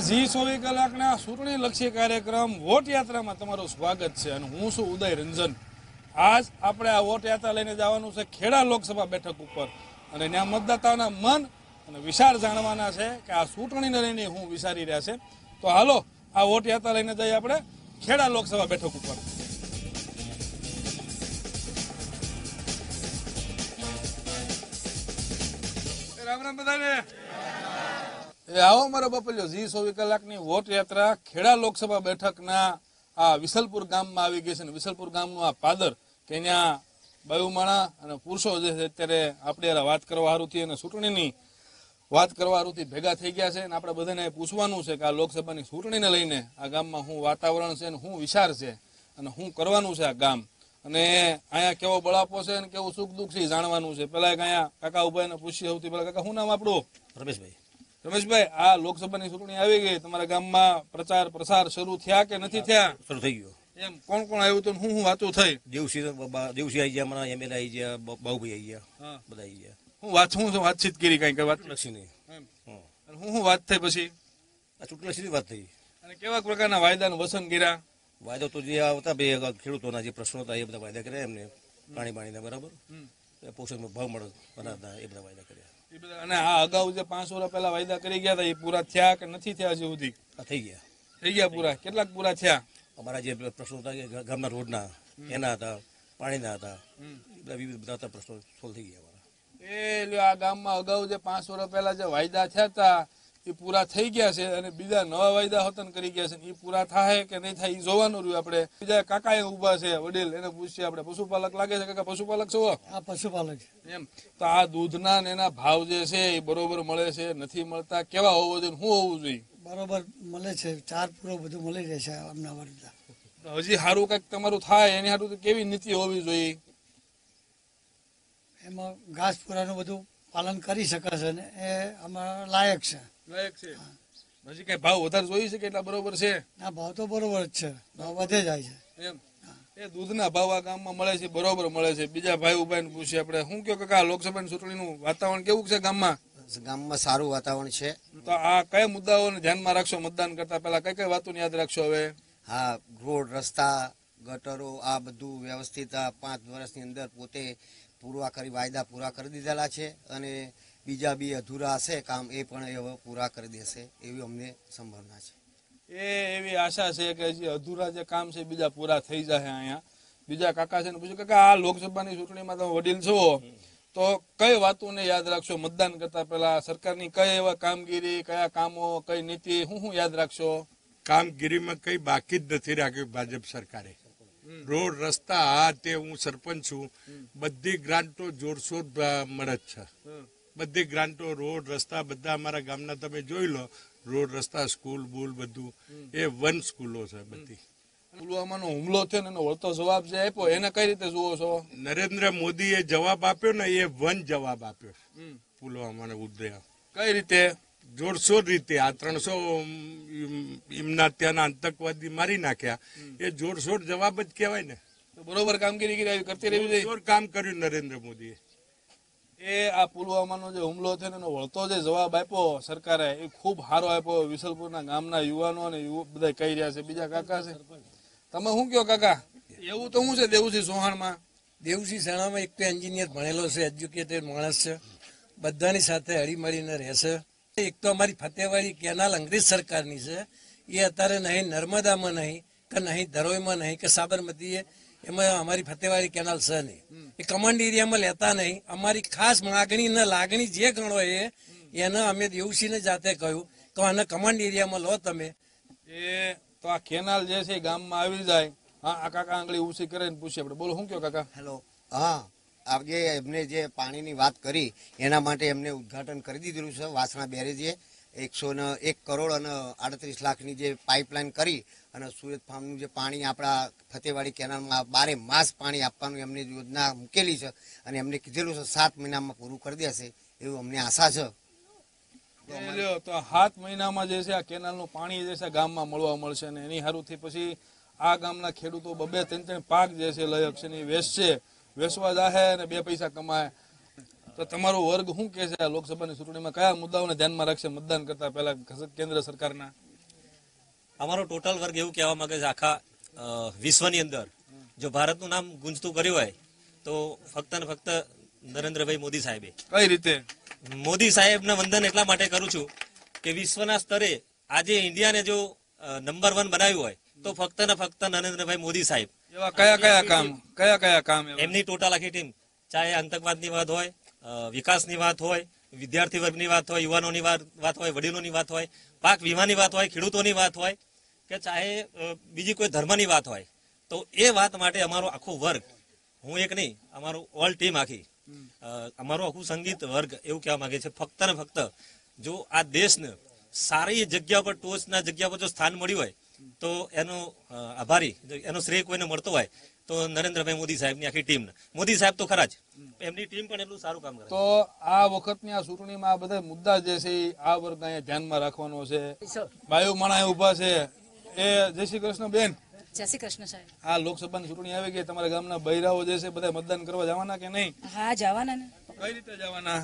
ઝી ચોવીસ કલાકના ચૂંટણી લક્ષી કાર્યક્રમ વોટ યાત્રામાં તમારું સ્વાગત છે અને હું છું ઉદય રંજન. આજ આપણે આ વોટ યાત્રા લઈને જવાનું છે ખેડા લોકસભા બેઠક ઉપર. અને ત્યાં મતદાતાઓના મન અને વિચાર જાણવાના છે કે આ ચૂંટણીને લઈને હું વિચારી રહ્યા છે. તો હાલો, આ વોટ યાત્રા લઈને જઈએ આપણે ખેડા લોકસભા બેઠક ઉપર. રામ રામ બધાને. એ આવો અમારો બપલ્યો જી, ચોવીસ કલાકની વોટ યાત્રા ખેડા લોકસભા બેઠકના આ વિસલપુર ગામમાં આવી ગઈ છે અને વિસલપુર ગામનું આ પાદર કે ત્યાં બાયુમાણા અને પુરુષો જે છે અત્યારે આપણે વાત કરવા હારુંથી અને ચૂંટણીની વાત કરવા હારુંથી ભેગા થઈ ગયા છે. અને આપણે બધાને પૂછવાનું છે કે આ લોકસભાની ચૂંટણીને લઈને આ ગામમાં શું વાતાવરણ છે અને શું વિચાર છે અને શું કરવાનું છે આ ગામ? અને અહીંયા કેવો બળાપો છે અને કેવું સુખ દુઃખ છે જાણવાનું છે. પેલા એક અહીંયા કાકા ઊભા એને પૂછીએ સૌથી પહેલા, કાકા, શું નામ આપણું? રમેશભાઈ. રમેશભાઈ આ લોકસભાની ચૂંટણી આવી ગઈ. તમારા ગામમાં પ્રચાર પ્રસાર શરૂ થયા કે નથી થયા? શરૂ થઈ ગયો. એમ કોણ કોણ આવ્યું તો હું હું વાતું થઈ? દેવસી દેવસી આવી ગયા મારા એમએલએ આવી ગયા બાહુભાઈ આવી ગયા હા. બધા આવી ગયા. હું વાત હું શું વાતચીત કરી કઈ કઈ વાત લક્ષી નહીં. હં. હું વાત થઈ પછી? આ ચૂંટણી વાત થઈ. અને કેવા પ્રકારના વાયદાનું વસન કર્યા? વાયદો તો જે આવતા બે ખેડૂતોના જે પ્રશ્નો હતા એ બધા વાયદા કર્યા એમને. પાણી પાણીના બરાબર. પોષણ ભાવ મળે બનાવતા એ બધા વાયદા કર્યા. અને આ અગાઉ જે પાંચ વર્ષ પહેલા વાયદા કરી ગયા હતા એ પૂરા થયા કે નથી થયા હજી સુધી? થઈ ગયા. થઈ ગયા પૂરા? કેટલાક પૂરા થયા? અમારા જે પ્રશ્નો હતા ગામના રોડના એના હતા પાણીના હતા બધા વિવિધ બધા હતા પ્રશ્નો સોલ્વ થઈ ગયા અમારા. એ આ ગામમાં અગાઉ જે પાંચ વર્ષ પહેલા જે વાયદા થયા હતા એ પૂરા થઈ ગયા છે અને બીજા નવા વાયદા હોતન કરી ગયા છે એ પૂરા થાય કે નહીં થાય એ જોવાનું રહ્યું આપણે. બીજા કાકા એ ઊભા છે વડીલ એને પૂછીએ આપણે પશુપાલક લાગે છે કાકા? પશુપાલક છો? આ પશુપાલક. એમ. તો આ દૂધના ને એના ભાવ જે છે એ બરોબર મળે છે નથી મળતા કેવા હોવો જોઈએ શું હોવું જોઈએ? બરોબર મળે છે ચાર પૂરો બધું મળી જાય છે અમદાવાદ વર્ગના હજી સારું કંઈક તમારું થાય એની સારું કેવી નીતિ હોવી જોઈએ? એમાં ઘાસપૂરાનું બધું પાલન કરી શકે છે ને એ અમારા લાયક છે. લાયક છે. હજી કઈ ભાવ વધારે જોઈએ છે કે એટલા બરોબર છે? ના ભાવ તો બરોબર જ છે. ભાવ વધે જાય છે. એમ. એ દૂધના ભાવ આ ગામમાં મળે છે બરોબર મળે છે. બીજા ભાઈ ઊભા ને પૂછીએ આપણે શું કયો કાકા લોકસભાની ચૂંટણીનું વાતાવરણ કેવું છે ગામમાં? ગામમાં સારું વાતાવરણ છે. તો આ કયા મુદ્દાઓને ધ્યાનમાં રાખશો મતદાન કરતા પહેલા? કઈ કઈ વાતોને યાદ રાખશો હવે? હા રોડ રસ્તા ગટરો આ બધું વ્યવસ્થિત આ પાંચ વર્ષની અંદર પોતે પૂરા કરી વાયદા પૂરા કરી દીધેલા છે અને બીજા બી અધૂરા હશે કામ એ પણ એ હવે પૂરા કરી દેશે એવી અમને સંભાવના છે. એ એવી આશા છે કે હજી અધૂરા જે કામ છે બીજા પૂરા થઈ જાય અહીંયા. બીજા કાકા છે પૂછ્યું કાકા આ લોકસભાની ચૂંટણીમાં તમે વડીલ છો તો કઈ વાતોને યાદ રાખશો? મતદાન કરતા પહેલા સરકારની કઈ એવા કામગીરી કયા કામો કઈ નીતિ શું શું યાદ રાખશો? કામગીરીમાં કઈ બાકી જ નથી રાખ્યું ભાજપ સરકારે. રોડ રસ્તા હા તે હું સરપંચ છું. બધી ગ્રાન્ટો જોરશોર મળે જ છે. બધી ગ્રાન્ટો રોડ રસ્તા બધા અમારા ગામના તમે જોઈ લો રોડ રસ્તા સ્કૂલ બુલ બધું. એ વન સ્કૂલો છે બધી. પુલવામાનો હુમલો થયો ને એનો વળતો જવાબ જે આપ્યો એને કઈ રીતે જુઓ છો? નરેન્દ્ર મોદીએ જવાબ આપ્યો ને એ વન જવાબ આપ્યો પુલવામાને ઉદય કઈ રીતે? જોરશોર રીતે આ ત્રણસો એમના ત્યાંના આતંકવાદી મારી નાખ્યા. એ જોરશોર જવાબ જ કહેવાય ને. તો બરોબર કામગીરી કરી કરતી રહેવી જોઈએ. જોર કામ કર્યું નરેન્દ્ર મોદીએ. એ આ પુલવામાનો જે હુમલો થયો ને એનો વળતો જે જવાબ આપ્યો સરકારે એ ખૂબ સારો આપ્યો. વિસલપુરના ગામના યુવાનો અને યુવક બધા કહી રહ્યા છે બીજા કાકા છે. તમે શું કયો કાકા? એવું તો શું છે દેવસિંહ સોહાણમાં દેવસિંહ સોહાણમાં એક તો એન્જિનિયર ભણેલો છે એજ્યુકેટેડ માણસ છે. બધાની સાથે હળીમળીને રહેશે. એક તો અમારી ફતેવાડી કેનાલ અંગ્રેજ સરકારની છે. એ અત્યારે નહીં નર્મદામાં નહીં કે નહીં ધરોઈમાં નહીં કે સાબરમતી એમાં અમારી ફતેવાડી કેનાલ છે નહીં. એ કમાન્ડ એરિયામાં લેતા નહીં. અમારી ખાસ માગણી ને લાગણી જે ગણો એ એને અમે દેવસિંહને જાતે કહ્યું કે આને કમાન્ડ એરિયામાં લો તમે. એ તો આ કેનાલ જે છે ગામમાં આવી જાય. હા આ કાકા આંગળી ઊંચી કરે ને પૂછીએ આપણે. બોલો શું કયો કાકા? હેલો હા. આજે એમને જે પાણીની વાત કરી, એના માટે એમને ઉદ્ઘાટન કરી દીધેલું છે, વાસણા બેરેજે. એકસો ને એક કરોડ અને આડત્રીસ લાખની જે પાઇપલાઇન કરી અને સુરત ફાર્મનું જે પાણી આપણા ફતેવાડી કેનાલમાં બારે માસ પાણી આપવાનું એમને યોજના મૂકેલી છે અને એમને કીધેલું છે, સાત મહિનામાં પૂરું કરી દેશે એવું અમને આશા છે. તો સાત મહિનામાં જે છે, આ કેનાલનું પાણી જે છે, ગામમાં મળવા મળશે અને એની હારુથી પછી આ ગામના ખેડૂતો બબે ત્રણ ત્રણ પાક જે છે લયક છે ને એ વેચશે. વેચવા જાહે અને બે પૈસા કમાય. તો તમારો વર્ગ શું કે છે આ લોકસભાની ચૂંટણીમાં? કયા મુદ્દાઓને ધ્યાનમાં રાખશે મતદાન કરતા પહેલા કેન્દ્ર સરકારના? અમારો ટોટલ વર્ગ એવું કહેવા માંગે છે આખા વિશ્વની અંદર. જો ભારતનું નામ ગુંજતું કર્યું હોય તો ફક્ત ને ફક્ત નરેન્દ્રભાઈ મોદી સાહેબે. કઈ રીતે? મોદી સાહેબને વંદન એટલા માટે કરું છું કે વિશ્વના સ્તરે આજે ઇન્ડિયાને જો નંબર વન બનાવ્યું હોય તો ફક્ત ને ફક્ત નરેન્દ્રભાઈ મોદી સાહેબ. એવા કયા કયા કામ, કયા કયા કામ એમની ટોટલ આખી ટીમ ચાહે આતંકવાદની વાત હોય વિકાસની વાત હોય, વિદ્યાર્થી વર્ગની વાત હોય, યુવાનોની વાત હોય, વડીલોની વાત હોય, પાક વીમાની વાત હોય, ખેડૂતોની વાત હોય, કે ચાહે બીજી કોઈ ધર્મની વાત હોય, તો એ વાત માટે અમારો આખો વર્ગ, હું એક નહીં, અમારું ઓલ ટીમ આખી. અમારું આખું સંગીત વર્ગ એવું કહેવા માંગે છે, ફક્ત ને ફક્ત જો આ દેશને સારી જગ્યા પર, ટોચના જગ્યા પર જો સ્થાન મળ્યું હોય તો એનો આભારી. એનો શ્રેય કોઈને મળતો હોય તો નરેન્દ્રભાઈ મોદી સાહેબની આખી ટીમ મોદી સાહેબ તો ખરા જ. એમની ટીમ પણ એટલું સારું કામ કરે તો આ વખતની આ ચૂંટણીમાં આ બધા મુદ્દા જે છે આ વર્ગ અહીંયા ધ્યાનમાં રાખવાનો છે. બાયુ માણા ઊભા છે. એ જય શ્રી કૃષ્ણ બેન. જય શ્રી કૃષ્ણ સાહેબ. આ લોકસભાની ચૂંટણી આવી ગઈ તમારા ગામના બૈરાઓ જે છે બધા મતદાન કરવા જવાના કે નહીં? હા જવાના ને. કઈ રીતે જવાના?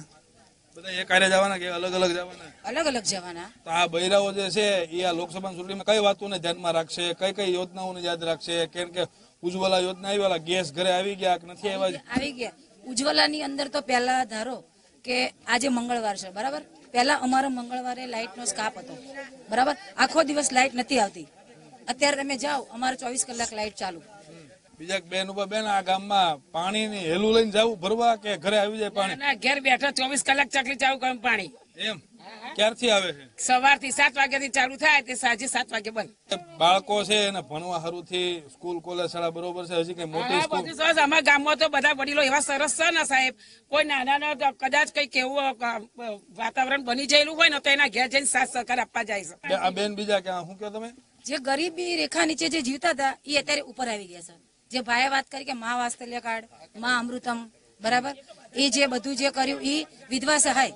બધા એ કાર્ય જવાના કે અલગ અલગ જવાના? અલગ અલગ જવાના. તો આ બૈરાઓ જે છે એ આ લોકસભાની ચૂંટણીમાં કઈ વાતોને ધ્યાનમાં રાખશે? કઈ કઈ યોજનાઓને યાદ રાખશે? કેમ કે ઉજ્જવલા યોજના આવી ઓલા ગેસ ઘરે આવી ગયા કે નથી આવ્યા? આવી ગયા. ઉજ્જવલાની અંદર તો પહેલા ધારો કે આજે મંગળવાર છે બરાબર? પહેલા અમારો મંગળવારે લાઇટનો સ્કાપ હતો બરાબર? આખો દિવસ લાઇટ નથી આવતી. અત્યારે તમે જાઓ અમારે ચોવીસ કલાક લાઇટ ચાલુ. બીજા બેન ઉપર બેન આ ગામમાં પાણીની હેલું લઈને જવું ભરવા કે ઘરે આવી જાય પાણી? ઘેર બેઠા ચોવીસ કલાક ચકલી ચાલુ કરે પાણી. એમ? ક્યારથી આવે છે? સવારથી સાત વાગ્યાથી ચાલુ થાય તે સાંજે સાત વાગે બંધ. બાળકો છે એને ભણવા હારુથી સ્કૂલ કોલેજ શાળા બરોબર છે હજી કઈ મોટી સ્કૂલ? સરસ. અમારા ગામમાં તો બધા વડીલો એવા સરસ છે ને સાહેબ. કોઈ નાના ના કદાચ કઈ કેવું વાતાવરણ બની જયેલું હોય ને તો એના ઘેર જઈને સાથ સહકાર આપવા જાય છે. આ બેન બીજા ક્યાં? શું કહો તમે? જે ગરીબી રેખા નીચે જે જીવતા હતા એ અત્યારે ઉપર આવી ગયા છે. જે ભાઈએ વાત કરી કે મા વાસ્તલ્ય કાર્ડ મા અમૃતમ, બરાબર? એ જે બધું જે કર્યું એ વિધવા સહાય.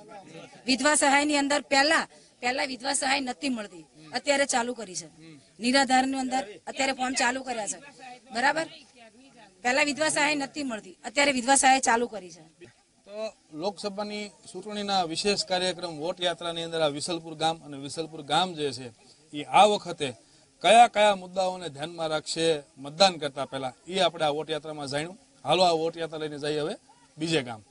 વિધવા સહાયની અંદર પહેલા પહેલા વિધવા સહાય નથી મળતી. અત્યારે ચાલુ કરી છે. નિરાધારની અંદર અત્યારે ફોર્મ ચાલુ કર્યા છે. બરાબર? પહેલા વિધવા સહાય નથી મળતી. અત્યારે વિધવા સહાય ચાલુ કરી છે. તો લોકસભાની ચૂંટણીના વિશેષ કાર્યક્રમ વોટ યાત્રાની અંદર આ વિસલપુર ગામ અને વિસલપુર ગામ જે છે એ આ વખતે કયા કયા મુદ્દાઓને ધ્યાનમાં રાખશે મતદાન કરતા પહેલા એ આપણે આ વોટયાત્રામાં જાણ્યું. હાલો આ વોટયાત્રા લઈને જઈએ હવે. બીજે ગામ.